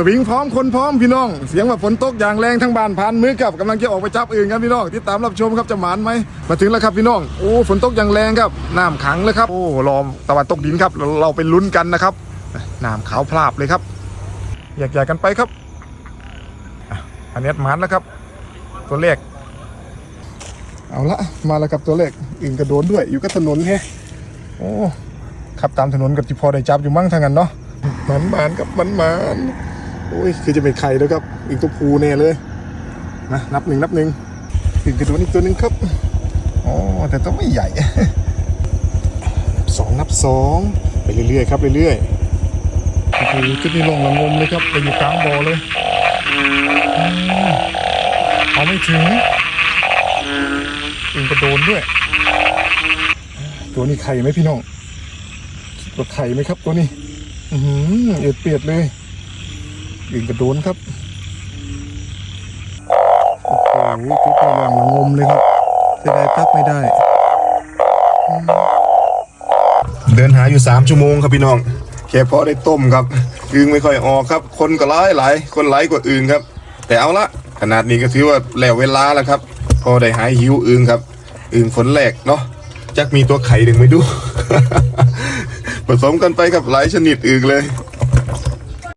สวิงพร้อมคนพร้อมพี่น้อง เสียงว่าฝนตกอย่างแรงทั้งบ้านพันมือกับกำลังจะออกไปจับอื่นครับพี่น้องติดตามรับชมครับจะหมานไหมมาถึงแล้วครับพี่น้องโอ้ฝนตกอย่างแรงครับน้ำขังเลยครับโอ้รอตะวันตกดินครับเราเราไปลุ้นกันนะครับน้ำขาวพลาบเลยครับแยกๆกันไปครับอันนี้หมานแล้วครับ ตัวเลขเอาละมาแล้วครับตัวเลขอื่นกระโดนด้วยอยู่กับถนนแฮะโอ้ขับตามถนนกับจิพอได้จับอยู่มั่งทางนั้นเนาะหมันหมานกับหมันหมาน โอ้ยคือจะเป็นไข่แล้วครับ อีกตัวภูแน่เลยนะนับหนึ่งนับหนึ่งอื่นกระโดนอีกตัวหนึ่งครับอ๋อแต่ต้องไม่ใหญ่นับสองนับสองไปเรื่อยๆครับเรื่อยๆโอ้โหจุดนี้ลงละงมเลยครับไปอยู่กลางบ่อเลยอเอาไม่ถึงอื่นกระโดนด้วย ตัวนี้ไข่ไหมพี่น้องคิดว่าไข่ไหมครับตัวนี้ อือหือเอ็ดเปียดเลย อื่นกระโดนครับโอ้โหจุดนี้ลงละงมเลยครับเสียดายปักไม่ได้ เดินหาอยู่ 3 ชั่วโมงครับพี่น้องแค่พอได้ต้มครับอึงไม่ค่อยออกครับ คนก็หลายหลายคนหลายกว่าอึงครับ แต่เอาละขนาดนี้ก็ถือว่าแล้วเวลาแล้วครับ พอได้หายหิวอึงครับอึงฝนแรกเนาะจักมีตัวไข่ดึงไม่ดูผสมกันไปกับหลายชนิดอึงเลย